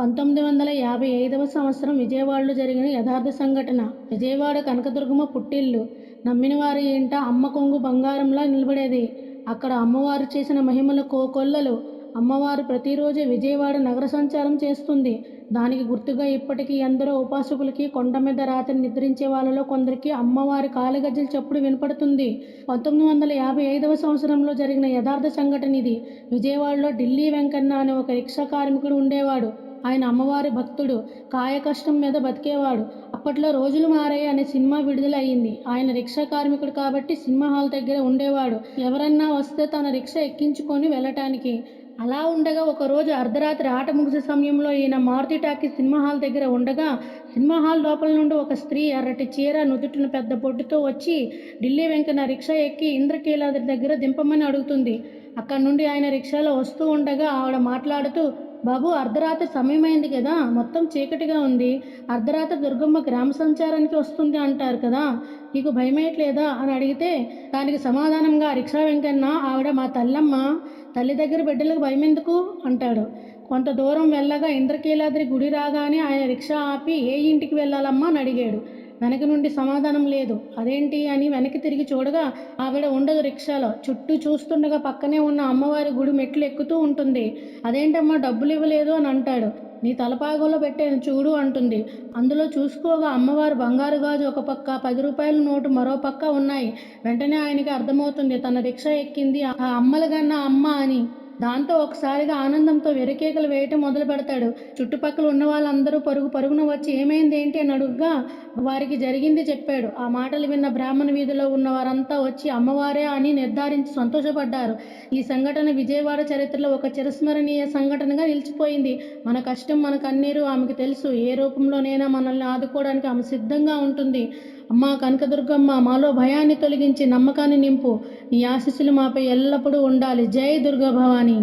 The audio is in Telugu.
పంతొమ్మిది వందల యాభై ఐదవ సంవత్సరం విజయవాడలో జరిగిన యథార్థ సంఘటన. విజయవాడ కనకదుర్గమ్మ పుట్టిల్లు. నమ్మిన వారి ఇంట అమ్మ కొంగు బంగారంలా నిలబడేది. అక్కడ అమ్మవారు చేసిన మహిమల కోకొల్లలు. అమ్మవారు ప్రతిరోజు విజయవాడ నగర సంచారం చేస్తుంది. దానికి గుర్తుగా ఇప్పటికీ ఎందరో ఉపాసకులకి కొండ మీద రాత్రి నిద్రించే వాళ్ళలో కొందరికి అమ్మవారి కాలిగజ్జల చప్పుడు వినపడుతుంది. పంతొమ్మిది వందల యాభై ఐదవ సంవత్సరంలో జరిగిన యథార్థ సంఘటన ఇది. విజయవాడలో ఢిల్లీ వెంకన్న అనే ఒక రిక్షా కార్మికుడు ఉండేవాడు. ఆయన అమ్మవారి భక్తుడు. కాయ కష్టం మీద బతికేవాడు. అప్పట్లో రోజులు మారాయి అనే సినిమా విడుదల అయ్యింది ఆయన రిక్షా కార్మికుడు కాబట్టి సినిమా హాల్ దగ్గర ఉండేవాడు. ఎవరన్నా వస్తే తన రిక్షా ఎక్కించుకొని వెళ్ళటానికి. అలా ఉండగా ఒకరోజు అర్ధరాత్రి ఆట ముగిసే సమయంలో ఈయన మారుతి టాకీ సినిమా హాల్ దగ్గర ఉండగా సినిమా హాల్ లోపల నుండి ఒక స్త్రీ ఎర్రటి చీర నుదుటిన పెద్ద బొట్టుతో వచ్చి ఢిల్లీ వెంకన్న రిక్షా ఎక్కి ఇంద్రకీలాద్రి దగ్గర దింపమని అడుగుతుంది. అక్కడి నుండి ఆయన రిక్షాలో వస్తూ ఉండగా ఆవిడ మాట్లాడుతూ బాబు అర్ధరాత్రి సమయమైంది కదా మొత్తం చీకటిగా ఉంది. అర్ధరాత్రి దుర్గమ్మ గ్రామ సంచారానికి వస్తుంది అంటారు కదా నీకు భయమేయట్లేదా అని అడిగితే దానికి సమాధానంగా రిక్షా వెంకన్న ఆవిడ మా తల్లమ్మ తల్లి దగ్గర బిడ్డలకు భయమెందుకు? అంటాడు. కొంత దూరం వెళ్ళగా ఇంద్రకీలాద్రి గుడి రాగానే ఆయన రిక్షా ఆపి ఏ ఇంటికి వెళ్ళాలమ్మా? అని అడిగాడు. వెనక నుండి సమాధానం లేదు. అదేంటి అని వెనక్కి తిరిగి చూడగా ఆవిడ ఉండదు రిక్షాలో. చుట్టూ చూస్తుండగా పక్కనే ఉన్న అమ్మవారి గుడి మెట్లు ఎక్కుతూ ఉంటుంది. అదేంటమ్మా డబ్బులు ఇవ్వలేదు అని అంటాడు. నీ తలపాగంలో పెట్టాను చూడు అంటుంది. అందులో చూసుకోగా అమ్మవారు బంగారు గాజు ఒక పక్క పది రూపాయల నోటు మరో పక్క ఉన్నాయి. వెంటనే ఆయనకి అర్థమవుతుంది తన రిక్షా ఎక్కింది ఆ అమ్మలగన్న అమ్మ అని. దాంతో ఒకసారిగా ఆనందంతో వెరకేకలు వేయటం మొదలు పెడతాడు చుట్టుపక్కల ఉన్న వాళ్ళందరూ పరుగు పరుగున వచ్చి ఏమైంది ఏంటి అని అడుగుగా వారికి జరిగింది చెప్పాడు. ఆ మాటలు విన్న బ్రాహ్మణ వీధిలో ఉన్న వారంతా వచ్చి అమ్మవారే అని నిర్ధారించి సంతోషపడ్డారు. ఈ సంఘటన విజయవాడ చరిత్రలో ఒక చిరస్మరణీయ సంఘటనగా నిలిచిపోయింది. మన కష్టం మన కన్నీరు ఆమెకు తెలుసు. ఏ రూపంలోనైనా మనల్ని ఆదుకోవడానికి ఆమె సిద్ధంగా ఉంటుంది. అమ్మా కనకదుర్గమ్మ మాలో భయాన్ని తొలగించి నమ్మకాన్ని నింపు. నీ ఆశీస్సులు మాపై ఎల్లప్పుడూ ఉండాలి. జై దుర్గా భవానీ